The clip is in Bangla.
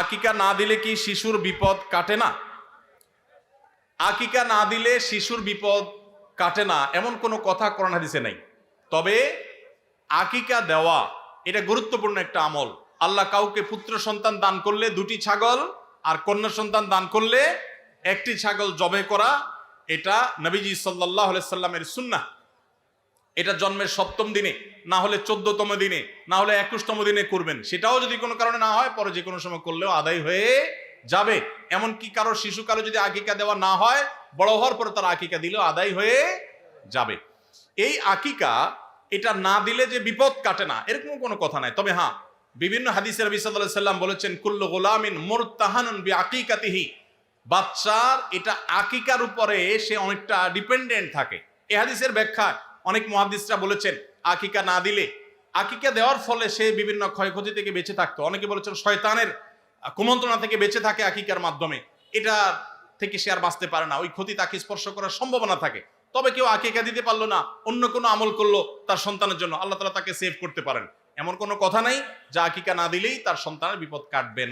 আকিকা না দিলে কি শিশুর বিপদ কাটে না? আকিকা না দিলে শিশুর বিপদ কাটে না, এমন কোনো কথা কোরআন হাদিসে নাই। তবে আকিকা দেওয়া, এটা গুরুত্বপূর্ণ একটা আমল। আল্লাহ কাউকে পুত্র সন্তান দান করলে দুটি ছাগল আর কন্যা সন্তান দান করলে একটি ছাগল জবে করা, এটা নবীজি সাল্লাহ সাল্লামের সুন্নাহ। এটা জন্মের সপ্তম দিনে, না হলে চোদ্দতম দিনে, না হলে একুশতম দিনে করবেন। সেটাও যদি কোনো কারণে না হয়, পরে যে কোনো সময় করলেও আদায় হয়ে যাবে। এমনকি কারও শিশু কারও যদি আকিকা দেওয়া না হয়, বড় হওয়ার পরে তার আকিকা দিলেও আদায় হয়ে যাবে। এই আকিকা, এটা না দিলে যে বিপদ কাটে না এরকম কোনো কথা নাই। তবে হ্যাঁ বিভিন্ন হাদিসের সাল্লাম বলেছেন, কুল্লু গোলামিন মুরতাহানুন বি আকিকাতিহি বাচ্চার এটা আকিকার উপরে সে অনেকটা ডিপেন্ডেন্ট থাকে। এ হাদিসের ব্যাখ্যা অনেক মহাদিসরা বলেছেন, আকিকা না দিলে, আকিকা দেওয়ার ফলে সে বিভিন্ন ক্ষয়ক্ষতি থেকে বেঁচে থাকতো। অনেকে বলেছেন শয়তানের কুমন্ত্রণা থেকে বেঁচে থাকে আকিকার মাধ্যমে। এটা থেকে সে আর বাঁচতে পারে না। ওই ক্ষতি তাকে স্পর্শ করার সম্ভাবনা থাকে। তবে কেউ আকিকা দিতে পারল না, অন্য কোনো আমল করল তার সন্তানের জন্য, আল্লাহ তালা তাকে সেভ করতে পারেন। এমন কোনো কথা নাই, যা আকিকা না দিলেই তার সন্তানের বিপদ কাটবে না।